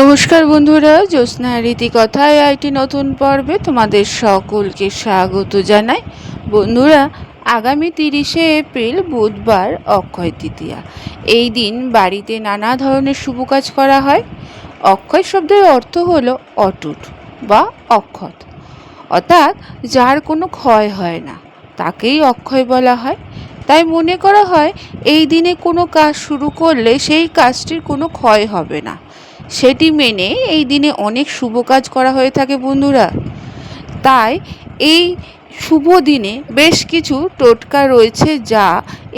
নমস্কার বন্ধুরা, জ্যোৎস্না রীতি কথায় আইটি নতুন পর্বে তোমাদের সকলকে স্বাগত জানাই। বন্ধুরা, আগামী তিরিশে এপ্রিল বুধবার, অক্ষয় তৃতীয়া। এই দিন বাড়িতে নানা ধরনের শুভ কাজ করা হয়। অক্ষয় শব্দের অর্থ হলো অটুট বা অক্ষত। অর্থাৎ যার কোনো ক্ষয় হয় না, তাকেই অক্ষয় বলা হয়। তাই মনে করা হয়, এই দিনে কোনো কাজ শুরু করলে সেই কাজটির কোনো ক্ষয় হবে না। সেটি মেনে এই দিনে অনেক শুভ কাজ করা হয়ে থাকে বন্ধুরা। তাই এই শুভ দিনে বেশ কিছু টোটকা রয়েছে যা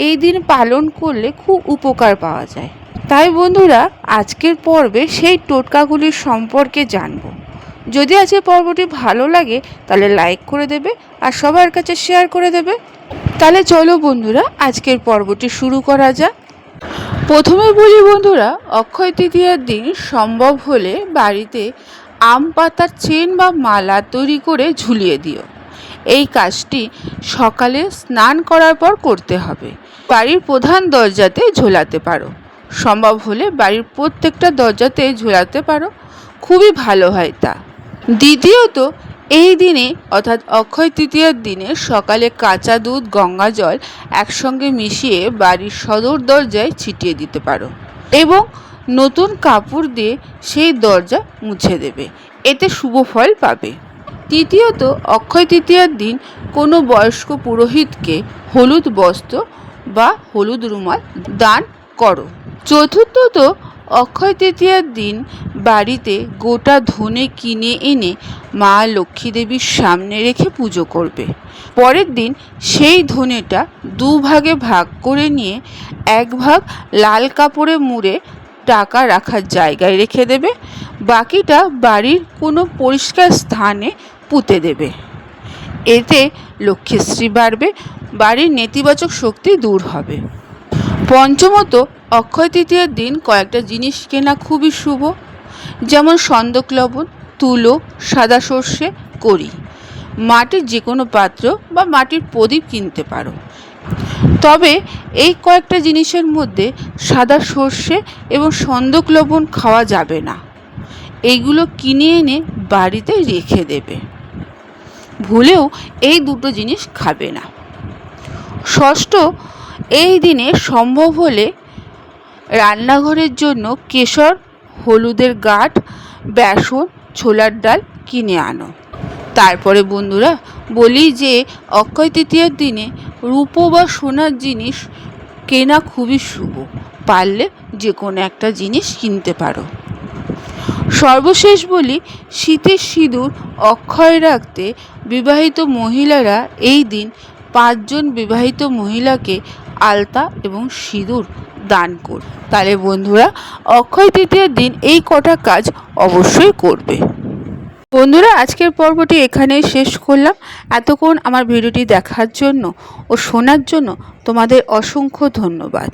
এই দিন পালন করলে খুব উপকার পাওয়া যায়। তাই বন্ধুরা, আজকের পর্বে সেই টোটকাগুলির সম্পর্কে জানব। যদি আজকের পর্বটি ভালো লাগে, তাহলে লাইক করে দেবে আর সবার কাছে শেয়ার করে দেবে। তাহলে চলো বন্ধুরা, আজকের পর্বটি শুরু করা যাক। প্রথমে বলি বন্ধুরা, অক্ষয় তৃতীয়ার দিন সম্ভব হলে বাড়িতে আম পাতার চেন বা মালা তৈরি করে ঝুলিয়ে দিও। এই কাজটি সকালে স্নান করার পর করতে হবে। বাড়ির প্রধান দরজাতে ঝোলাতে পারো। সম্ভব হলে বাড়ির প্রত্যেকটা দরজাতে ঝোলাতে পারো। খুবই ভালো হয় তা। দ্বিতীয়ত এই দিনে, অর্থাৎ অক্ষয় তৃতীয়ার দিনে সকালে কাঁচা দুধ, গঙ্গা জল একসঙ্গে মিশিয়ে বাড়ির সদর দরজায় ছিটিয়ে দিতে পারো এবং নতুন কাপড় দিয়ে সেই দরজা মুছে দেবে। এতে শুভ ফল পাবে। তৃতীয়ত, অক্ষয় তৃতীয়ার দিন কোনো বয়স্ক পুরোহিতকে হলুদ বস্ত্র বা হলুদ রুমাল দান করো। চতুর্থত, অক্ষয় তৃতীয়ার দিন বাড়িতে গোটা ধনে কিনে এনে মা লক্ষ্মী দেবীর সামনে রেখে পুজো করবে। পরের দিন সেই ধনেটা দুভাগে ভাগ করে নিয়ে এক ভাগ লাল কাপড়ে মুড়ে টাকা রাখার জায়গায় রেখে দেবে, বাকিটা বাড়ির কোনো পরিষ্কার স্থানে পুঁতে দেবে। এতে লক্ষ্মীশ্রী বাড়বে, বাড়ির নেতিবাচক শক্তি দূর হবে। পঞ্চমত অক্ষয় তৃতীয়ার দিন কয়েকটা জিনিস কেনা খুবই শুভ। যেমন সন্দক লবণ, তুলো, সাদা সর্ষে, করি। মাটির যে কোনো পাত্র বা মাটির প্রদীপ কিনতে পারো। তবে এই কয়েকটা জিনিসের মধ্যে সাদা সর্ষে এবং সন্দক লবণ খাওয়া যাবে না। এইগুলো কিনে এনে বাড়িতে রেখে দেবে। ভুলেও এই দুটো জিনিস খাবে না। ষষ্ঠ, এই দিনে সম্ভব হলে রান্নাঘরের জন্য কেশর হলুদের গাঁট, বেসন, ছোলার ডাল কিনে আনো। তারপরে বন্ধুরা, বলি যে, অক্ষয় তৃতীয়ার দিনে রূপো বা সোনার জিনিস কেনা খুবই শুভ। পারলে যে কোনো একটা জিনিস কিনতে পারো। সর্বশেষ বলি, শীতের সিঁদুর অক্ষয় রাখতে বিবাহিত মহিলারা এই দিন পাঁচজন বিবাহিত মহিলাকে আলতা এবং সিঁদুর দান কর। তাহলে বন্ধুরা, অক্ষয় তৃতীয়ার দিন এই কটা কাজ অবশ্যই করবে। বন্ধুরা, আজকের পর্বটি এখানেই শেষ করলাম। এতক্ষণ আমার ভিডিওটি দেখার জন্য ও শোনার জন্য তোমাদের অসংখ্য ধন্যবাদ।